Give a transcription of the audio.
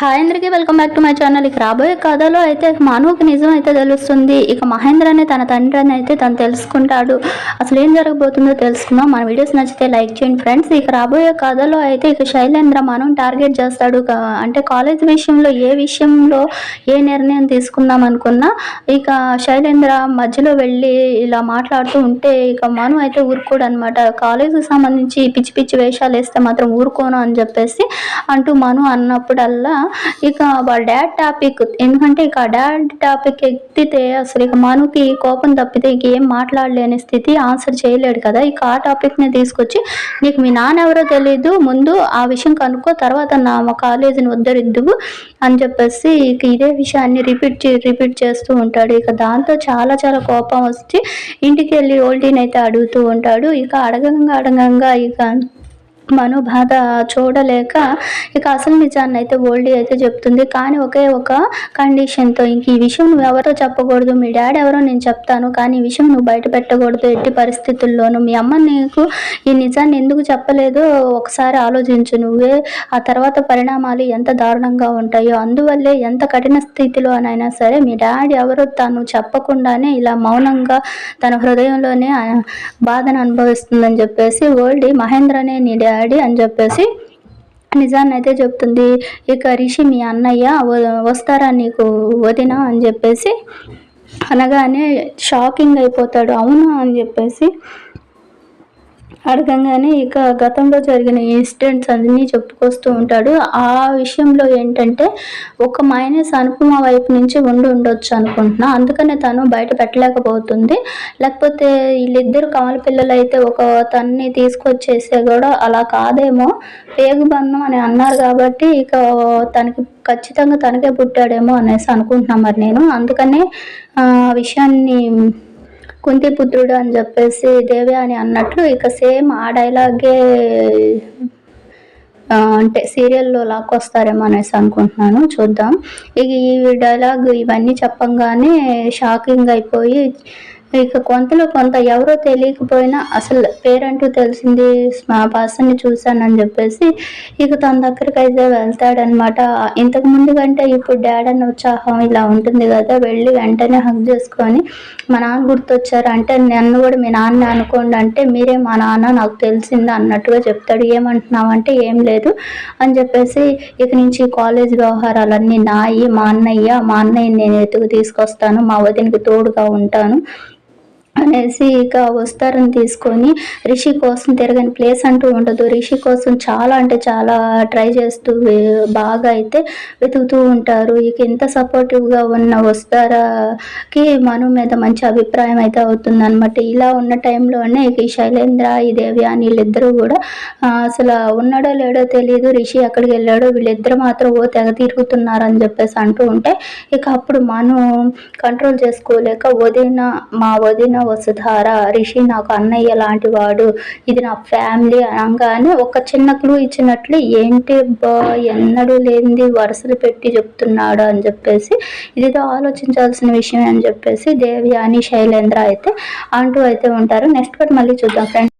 Hi అందరికీ welcome back to my channel. ఇక రాబోయే కథలో అయితే మానవుకి నిజం అయితే తెలుస్తుంది. ఇక మహేంద్ర అనే తన తండ్రిని అయితే తను తెలుసుకుంటాడు. అసలు ఏం జరగబోతుందో తెలుసుకుందాం. మన వీడియోస్ నచ్చితే లైక్ చేయండి ఫ్రెండ్స్. ఇక రాబోయే కథలో అయితే ఇక శైలేంద్ర మనం టార్గెట్ చేస్తాడు. అంటే కాలేజ్ విషయంలో ఏ విషయంలో ఏ నిర్ణయం తీసుకుందాం అనుకున్నా ఇక శైలేంద్ర మధ్యలో వెళ్ళి ఇలా మాట్లాడుతూ ఉంటే ఇక మను అయితే ఊరుకోడు అనమాట కాలేజీకి సంబంధించి పిచ్చి పిచ్చి వేషాలు వేస్తే మాత్రం ఊరుకోను అని చెప్పేసి అంటూ మను అన్నప్పుడల్లా ఇక వాళ్ళ డాడ్ టాపిక్ ఎందుకంటే ఇక డాడ్ టాపిక్ ఎత్తితే అసలు ఇక మనుకి కోపం తప్పితే ఇక ఏం మాట్లాడలేని స్థితి ఆన్సర్ చేయలేడు కదా. ఇక ఆ టాపిక్ని తీసుకొచ్చి నీకు మీ నాన్న ఎవరో తెలియదు ముందు ఆ విషయం కనుక్కో తర్వాత నా మా కాలేజీని ఉద్ధరిద్దువు అని చెప్పేసి ఇక ఇదే విషయాన్ని రిపీట్ రిపీట్ చేస్తూ ఉంటాడు. ఇక దాంతో చాలా చాలా కోపం వచ్చి ఇంటికి వెళ్ళి ఓల్టీని అయితే అడుగుతూ ఉంటాడు. ఇక అడగంగా అడగంగా ఇక మను బాధ చూడలేక ఇక అసలు నిజాన్ని అయితే ఓల్డీ అయితే చెప్తుంది. కానీ ఒకే ఒక కండిషన్తో ఇంక ఈ విషయం నువ్వు ఎవరో చెప్పకూడదు మీ డాడీ ఎవరో నేను చెప్తాను. కానీ ఈ విషయం నువ్వు బయట పెట్టకూడదు ఎట్టి పరిస్థితుల్లోనూ. మీ అమ్మ నీకు ఈ నిజాన్ని ఎందుకు చెప్పలేదో ఒకసారి ఆలోచించు. నువ్వే ఆ తర్వాత పరిణామాలు ఎంత దారుణంగా ఉంటాయో అందువల్లే ఎంత కఠిన స్థితిలో అయినా సరే మీ డాడీ ఎవరో తను చెప్పకుండానే ఇలా మౌనంగా తన హృదయంలోనే బాధను అనుభవిస్తుందని చెప్పేసి ఓల్డీ మహేంద్రనే నీ డా డాడీ అని చెప్పేసి నిజాన్ని అయితే చెప్తుంది ఇక రిషి మీ అన్నయ్య వ- వస్తారా నీకు వదిన? అని చెప్పేసి అనగానే షాకింగ్ అయిపోతాడు. అవునా? అని చెప్పేసి అడగంగానే ఇక గతంలో జరిగిన ఇన్సిడెంట్స్ అన్నీ చెప్పుకొస్తూ ఉంటాడు. ఆ విషయంలో ఏంటంటే ఒక మైనస్ అనుపమ వైపు నుంచి ఉండి ఉండొచ్చు అనుకుంటున్నా. అందుకనే తను బయట పెట్టలేకపోతుంది. లేకపోతే వీళ్ళిద్దరు కమల పిల్లలు అయితే ఒక తన్ని తీసుకొచ్చేసే కూడా అలా కాదేమో. పేగు బంధం అని అన్నారు కాబట్టి ఇక తనకి ఖచ్చితంగా తనకే పుట్టాడేమో అనేసి అనుకుంటున్నాను మరి నేను. అందుకనే ఆ విషయాన్ని కుంతిపుత్రుడు అని చెప్పేసి దేవి అని అన్నట్లు ఇక సేమ్ ఆ డైలాగే అంటే సీరియల్లో లాక్కొస్తారేమో అనేసి అనుకుంటున్నాను. చూద్దాం. ఇక ఈ డైలాగ్ ఇవన్నీ చెప్పంగానే షాకింగ్ అయిపోయి ఇక కొంతలో కొంత ఎవరో తెలియకపోయినా అసలు పేరంటూ తెలిసింది మా పర్సన్ని చూశానని చెప్పేసి ఇక తన దగ్గరికి అయితే వెళ్తాడనమాట. ఇంతకు ముందు కంటే ఇప్పుడు డాడ్ అన్న ఉత్సాహం ఇలా ఉంటుంది కదా వెళ్ళి వెంటనే హక్ చేసుకొని మా నాన్న గుర్తొచ్చారు అంటే నన్ను కూడా మీ నాన్న అనుకోండి అంటే మీరే మా నాన్న నాకు తెలిసింది అన్నట్టుగా చెప్తాడు. ఏమంటున్నావు అంటే ఏం లేదు అని చెప్పేసి ఇక నుంచి కాలేజ్ వ్యవహారాలన్నీ నాయి మా అన్నయ్య మా అన్నయ్య నేను ఎత్తుకు తీసుకొస్తాను మా వదినికి తోడుగా ఉంటాను అనేసి ఇక వస్తారని తీసుకొని రిషి కోసం తిరగని ప్లేస్ అంటూ ఉండదు. రిషి కోసం చాలా అంటే చాలా ట్రై చేస్తూ బాగా అయితే వెతుకుతూ ఉంటారు. ఇక ఎంత సపోర్టివ్గా ఉన్న వస్తారాకి మను మీద మంచి అభిప్రాయం అయితే అవుతుంది అనమాట ఇలా ఉన్న టైంలోనే ఇక ఈ శైలేంద్ర ఈ దేవి అని వీళ్ళిద్దరూ కూడా అసలు ఉన్నాడో లేడో తెలియదు రిషి ఎక్కడికి వెళ్ళాడో. వీళ్ళిద్దరు మాత్రం ఓ తెగ తిరుగుతున్నారు అని చెప్పేసి అంటూ ఉంటే ఇక అప్పుడు మను కంట్రోల్ చేసుకోలేక వదిన మా వదిన వసుధార రిషి నాకు అన్నయ్య లాంటి వాడు ఇది నా ఫ్యామిలీ అనగానే ఒక చిన్న క్లూ ఇచ్చినట్లు ఏంటి బా ఎన్నడూ లేనిది వరుసలు పెట్టి చెప్తున్నాడు అని చెప్పేసి ఇదితో ఆలోచించాల్సిన విషయం అని చెప్పేసి దేవి అని శైలేంద్ర అయితే అంటూ అయితే ఉంటారు. నెక్స్ట్ బట్ మళ్ళీ చూద్దాం ఫ్రెండ్స్